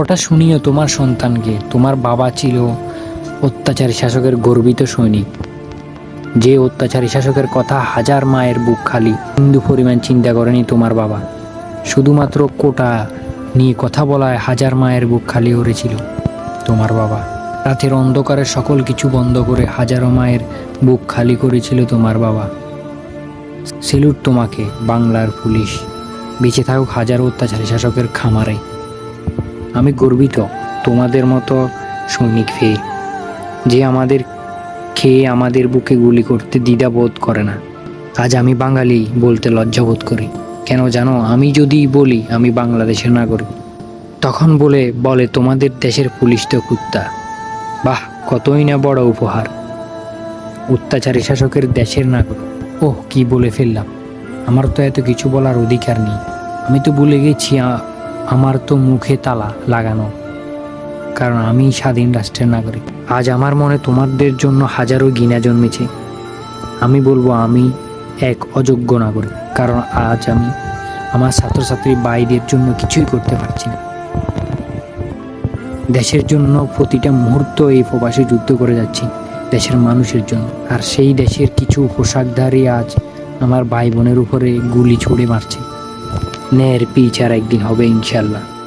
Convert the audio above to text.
গল্পটা শুনিও তোমার সন্তানকে। তোমার বাবা ছিল অত্যাচারী শাসকের গর্বিত সৈনিক। যে অত্যাচারী শাসকের কথা হাজার মায়ের বুক খালি, হিন্দু পরিমাণ চিন্তা করেনি তোমার বাবা। শুধুমাত্র কোটা নিয়ে কথা বলায় হাজার মায়ের বুক খালি করেছিল তোমার বাবা। রাতের অন্ধকারে সকল কিছু বন্ধ করে হাজারো মায়ের বুক খালি করেছিল তোমার বাবা। সেলুট তোমাকে, বাংলার পুলিশ। বেঁচে থাকুক হাজারো অত্যাচারী শাসকের খামারে। আমি গর্বিত তোমাদের মতো সৈনিক পেয়ে যে আমাদের খেয়ে আমাদের বুকে গুলি করতে দ্বিধা বোধ করে না। আজ আমি বাঙালি বলতে লজ্জা বোধ করি। কেন জানো, আমি যদি বলি আমি বাংলাদেশের নাগরিক, তখন বলে বলে, তোমাদের দেশের পুলিশ তো কুত্তা। বাহ, কতই না বড় উপহার। অত্যাচারী শাসকের দেশের নাগরিক। ওহ, কি বলে ফেললাম। আমার তো এত কিছু বলার অধিকার নেই। আমি তো ভুলে গেছি আমার তো মুখে তালা লাগানো। কারণ আমি স্বাধীন রাষ্ট্রের নাগরিক। আজ আমার মনে তোমাদের জন্য হাজারো গিনা জন্মেছে। আমি বলব আমি এক অযোগ্য নাগরিক। কারণ আজ আমি আমার ছাত্রছাত্রী ভাইদের জন্য কিছুই করতে পারছি না। দেশের জন্য প্রতিটা মুহূর্ত এই প্রবাসে যুদ্ধ করে যাচ্ছি, দেশের মানুষের জন্য। আর সেই দেশের কিছু পোশাকধারী আজ আমার ভাই বোনের উপরে গুলি ছুড়ে মারছে। ন্যায়ের পিচ আর একদিন হবে ইনশাল্লাহ